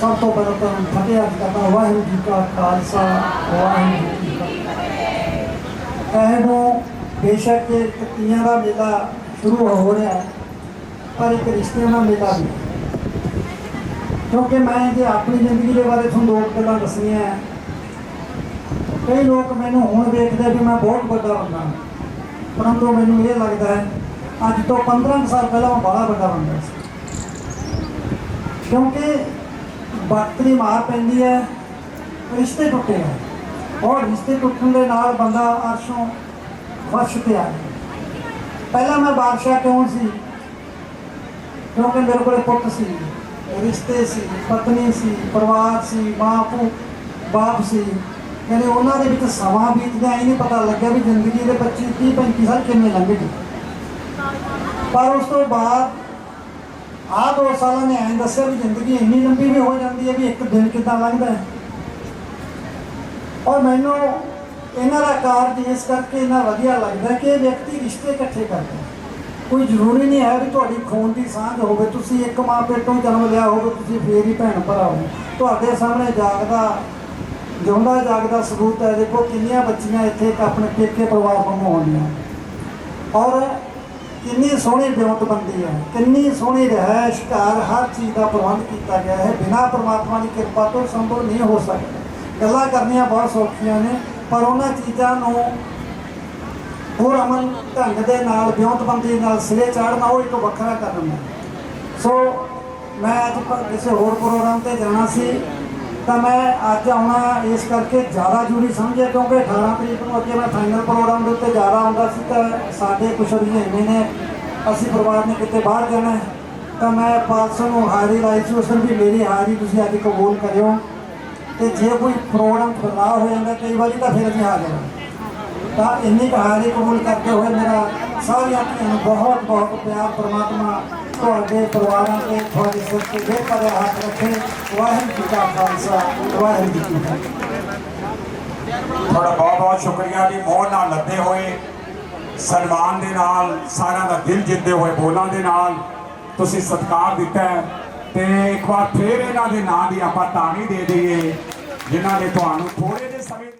ਸਭ ਤੋਂ ਪਹਿਲਾਂ ਤੁਹਾਨੂੰ ਫਤਿਹ ਅਰਜ਼ ਕਰਦਾ ਵਾਹਿਗੁਰੂ ਜੀ ਕਾ ਖਾਲਸਾ ਵਾਹਿਗੁਰੂ ਜੀ ਕੀ ਫਤਿਹ ਇਹ ਬੇਸ਼ੱਕ ਤੀਆਂ ਦਾ ਮੇਲਾ ਸ਼ੁਰੂ ਹੋ ਰਿਹਾ ਹੈ ਪਰ ਇੱਕ ਰਿਸ਼ਤਿਆਂ ਦਾ ਮੇਲਾ ਵੀ ਕਿਉਂਕਿ ਮੈਂ ਜੇ ਆਪਣੀ ਜ਼ਿੰਦਗੀ ਦੇ ਬਾਰੇ ਤੁਹਾਨੂੰ ਦੋ ਗੱਲਾਂ ਦੱਸਣੀਆਂ ਹੈ ਕਈ ਲੋਕ ਮੈਨੂੰ ਹੁਣ ਵੇਖਦੇ ਵੀ ਮੈਂ ਬਹੁਤ ਵੱਡਾ ਬੰਦਾ ਹਾਂ ਪਰੰਤੂ ਮੈਨੂੰ ਇਹ ਲੱਗਦਾ ਹੈ ਅੱਜ ਤੋਂ 15 ਕੁ ਸਾਲ ਪਹਿਲਾਂ ਮੈਂ ਬੜਾ ਵੱਡਾ ਬੰਦਾ ਸੀ ਕਿਉਂਕਿ ਵਕਤ ਦੀ ਮਾਰ ਪੈਂਦੀ ਹੈ, ਰਿਸ਼ਤੇ ਟੁੱਟੇ ਹੈ ਔਰ ਰਿਸ਼ਤੇ ਟੁੱਟਣ ਦੇ ਨਾਲ ਬੰਦਾ ਅਰਸ਼ੋਂ ਫਰਸ਼ ਤੇ ਆ ਗਿਆ। ਪਹਿਲਾਂ ਮੈਂ ਬਾਦਸ਼ਾਹ ਕਿਉਂ ਸੀ? ਕਿਉਂਕਿ ਮੇਰੇ ਕੋਲ ਪੁੱਤ ਸੀ, ਰਿਸ਼ਤੇ ਸੀ, ਪਤਨੀ ਸੀ, ਪਰਿਵਾਰ ਸੀ ਮਾਂ ਭੂ ਬਾਪ ਸੀ। ਕਹਿੰਦੇ ਉਹਨਾਂ ਦੇ ਵਿੱਚ ਸਮਾਂ ਬੀਤਦਾ, ਇਹ ਨਹੀਂ ਪਤਾ ਲੱਗਿਆ ਵੀ ਜ਼ਿੰਦਗੀ ਦੇ 25 30 35 ਸਾਲ ਕਿੰਨੇ ਲੰਘ ਗਏ ਪਰ ਉਸ ਤੋਂ ਬਾਅਦ ਆਹ ਦੋ ਸਾਲਾਂ ਨੇ ਐਂ ਦੱਸਿਆ ਵੀ ਜ਼ਿੰਦਗੀ ਇੰਨੀ ਲੰਬੀ ਵੀ ਹੋ ਜਾਂਦੀ ਹੈ ਵੀ ਇੱਕ ਦਿਨ ਕਿੱਦਾਂ ਲੰਘਦਾ ਹੈ। ਔਰ ਮੈਨੂੰ ਇਹਨਾਂ ਦਾ ਕਾਰਜ ਇਸ ਕਰਕੇ ਇੰਨਾ ਵਧੀਆ ਲੱਗਦਾ ਕਿ ਇਹ ਵਿਅਕਤੀ ਰਿਸ਼ਤੇ ਇਕੱਠੇ ਕਰਦਾ ਕੋਈ ਜ਼ਰੂਰੀ ਨਹੀਂ ਹੈ ਵੀ ਤੁਹਾਡੀ ਖੂਨ ਦੀ ਸਾਂਝ ਹੋਵੇ, ਤੁਸੀਂ ਇੱਕ ਮਾਂ ਪੇਟੋਂ ਜਨਮ ਲਿਆ ਹੋਵੇ, ਤੁਸੀਂ ਫੇਰ ਹੀ ਭੈਣ ਭਰਾ ਹੋ ਤੁਹਾਡੇ ਸਾਹਮਣੇ ਜਾਗਦਾ, ਜਿਉਂਦਾ ਜਾਗਦਾ ਸਬੂਤ ਹੈ, ਦੇਖੋ ਕਿੰਨੀਆਂ ਬੱਚੀਆਂ ਇੱਥੇ ਆਪਣੇ ਪੇਕੇ ਪਰਿਵਾਰ ਵਾਂਗੂ ਆਉਂਦੀਆਂ। ਔਰ ਕਿੰਨੀ ਸੋਹਣੀ ਵਿਉਂਤਬੰਦੀ ਹੈ, ਕਿੰਨੀ ਸੋਹਣੀ ਰਹਿائش ਘਰ ਹਰ ਚੀਜ਼ ਦਾ ਪ੍ਰਬੰਧ ਕੀਤਾ ਗਿਆ ਹੈ, ਬਿਨਾ ਪਰਮਾਤਮਾ ਦੀ ਕਿਰਪਾ ਤੋਂ ਸੰਭਵ ਨਹੀਂ ਹੋ ਸਕਦਾ। ਗੱਲਾਂ ਕਰਨੀਆਂ ਬਹੁਤ ਸੌਖੀਆਂ ਨੇ, ਪਰ ਉਹਨਾਂ ਚੀਜ਼ਾਂ ਨੂੰ ਹੋਰ ਅਮਨ ਢੰਗ ਦੇ ਨਾਲ ਵਿਉਂਤਬੰਦੀ ਨਾਲ ਸਿਰੇ ਚਾੜਨਾ, ਉਹ ਇੱਕ ਵੱਖਰਾ ਕਰਨਾ ਸੋ ਮੈਂ ਅੱਜ ਕਿਸੇ ਹੋਰ ਪ੍ਰੋਗਰਾਮ ਤੇ ਜਾਣਾ ਸੀ। ਤਾਂ ਮੈਂ ਅੱਜ ਆਉਣਾ ਇਸ ਕਰਕੇ ਜ਼ਿਆਦਾ ਜ਼ਰੂਰੀ ਸਮਝਿਆ ਕਿਉਂਕਿ 18 ਤਰੀਕ ਨੂੰ ਅੱਗੇ ਮੈਂ ਫਾਈਨਲ ਪ੍ਰੋਗਰਾਮ ਦੇ ਉੱਤੇ ਜ਼ਿਆਦਾ ਆਉਂਦਾ ਸੀ ਤਾਂ ਸਾਡੇ ਕੁਛ ਰੁਝੇਵੇਂ ਨੇ, ਅਸੀਂ ਪਰਿਵਾਰ ਨੇ ਕਿਤੇ ਬਾਹਰ ਜਾਣਾ ਤਾਂ ਮੈਂ ਪਾਲਸਾ ਨੂੰ ਹਾਜ਼ਰੀ ਲਾਈ ਸੀ, ਉਸ ਵੀ ਮੇਰੀ ਹਾਜ਼ਰੀ ਤੁਸੀਂ ਅੱਜ ਕਬੂਲ ਕਰਿਓ। ਤੇ ਜੇ ਕੋਈ ਪ੍ਰੋਗਰਾਮ ਬਦਲਾਅ ਹੋ ਜਾਂਦਾ, ਕਈ ਵਾਰੀ ਤਾਂ ਫਿਰ ਅਸੀਂ ਹਾਜ਼ਰ ਹਾਂ। ਤਾਂ ਇੰਨੀ ਕੁ ਕਬੂਲ ਕਰਦੇ ਹੋਏ ਮੇਰਾ ਸਾਰਿਆਂ ਨੂੰ ਬਹੁਤ ਬਹੁਤ ਪਿਆਰ ਪ੍ਰਮਾਤਮਾ ਤੁਹਾਡੇ ਪਰਿਵਾਰਾਂ ਤੇ, ਤੁਹਾਡੇ ਸਿਰ ਤੇ ਦੇ ਹੱਥ ਰੱਖੇ। ਵਾਹਿਗੁਰੂ ਜੀ ਕਾ ਖਾਲਸਾ, ਵਾਹਿਗੁਰੂ ਜੀ ਕੀ ਫਤਿਹ। ਤੁਹਾਡਾ ਬਹੁਤ ਬਹੁਤ ਸ਼ੁਕਰੀਆ ਜੀ। ਮੋਹ ਨਾਲ ਲੱਦੇ ਹੋਏ, ਸਨਮਾਨ ਦੇ ਨਾਲ, ਸਾਰਿਆਂ ਦਾ ਦਿਲ ਜਿੱਤੇ ਹੋਏ ਬੋਲਾਂ ਦੇ ਨਾਲ ਤੁਸੀਂ ਸਤਿਕਾਰ ਦਿੱਤਾ ਹੈ। ਤੇ ਇੱਕ ਵਾਰ ਫੇਰ ਇਹਨਾਂ ਦੇ ਨਾਂ ਦੀ ਆਪਾਂ ਤਾਣੀ ਦੇ ਦਈਏ, ਜਿਨ੍ਹਾਂ ਨੇ ਤੁਹਾਨੂੰ ਥੋੜੇ ਜਿਹੇ ਸਮੇਂ